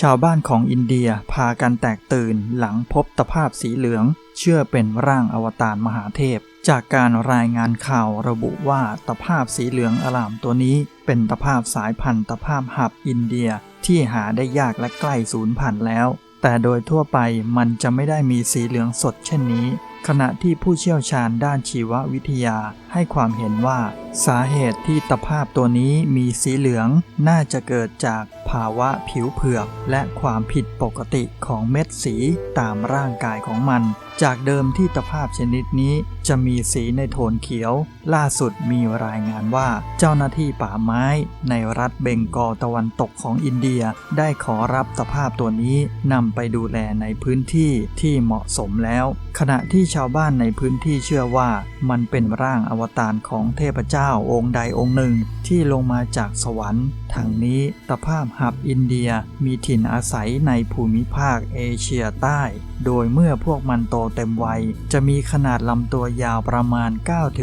ชาวบ้านของอินเดียพากันแตกตื่นหลังพบตภาพสีเหลือง เชื่อเป็นร่างอวตารมหาเทพ จากการรายงานข่าวระบุว่าตภาพสีเหลืองอลามตัวนี้เป็นตภาพสายพันธุ์ตภาพหับอินเดียที่หาได้ยากและใกล้สูญพันธุ์แล้ว แต่โดยทั่วไปมันจะไม่ได้มีสีเหลืองสดเช่นนี้ ขณะที่ผู้เชี่ยวชาญด้านชีววิทยาให้ความเห็นว่า สาเหตุที่ตะภาพตัวนี้มีสีเหลืองน่าจะเกิดจากภาวะผิวเผือก และความผิดปกติของเม็ดสีตามร่างกายของมัน จากเดิมที่ตะภาพชนิดนี้จะมีสีในโทนเขียว ล่าสุดมีรายงานว่าเจ้าหน้าที่ป่าไม้ในรัฐเบงกอลตะวันตกของอินเดีย ได้ขอรับตะภาพตัวนี้นำไปดูแลในพื้นที่ที่เหมาะสมแล้ว ขณะที่ชาวบ้านในพื้นที่เชื่อว่ามันเป็นร่างอวตารของเทพเจ้าาองค์ใดองค์หนึ่งที่ลงมาจากสวรรค์ทางนี้ตะภาพหับอินเดียมีถิ่นอาศัยในภูมิภาคเอเชียใต้ โดยเมื่อพวกมันโตเต็มวัย จะมีขนาดลำตัวยาวประมาณ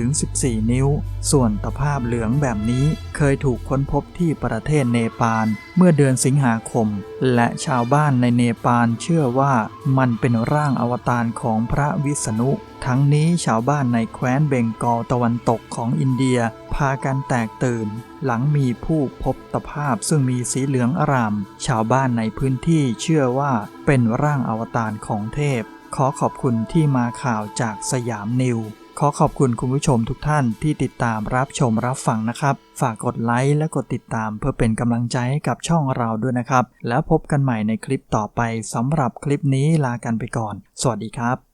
9-14 นิ้ว ส่วนตะภาพเหลืองแบบนี้เคยถูกค้นพบที่ประเทศเนปาลเมื่อเดือนสิงหาคม และชาวบ้านในเนปาลเชื่อว่ามันเป็นร่างอวตารของพระวิษณุ ทั้งนี้ชาวบ้านในแคว้นเบงกอลตะวันตกของอินเดีย พากันแตกตื่น หลังมีผู้พบตภาพซึ่งมีสีเหลืองอร่าม ชาวบ้านในพื้นที่เชื่อว่าเป็นร่างอวตารของเทพ ขอขอบคุณที่มาข่าวจากสยามนิวขอขอบคุณคุณผู้ชมทุกท่านที่ติดตามรับชมรับฟังนะครับ ฝากกดไลค์และกดติดตามเพื่อเป็นกำลังใจให้กับช่องเราด้วยนะครับ แล้วพบกันใหม่ในคลิปต่อไปสำหรับคลิปนี้ลากันไปก่อน สวัสดีครับ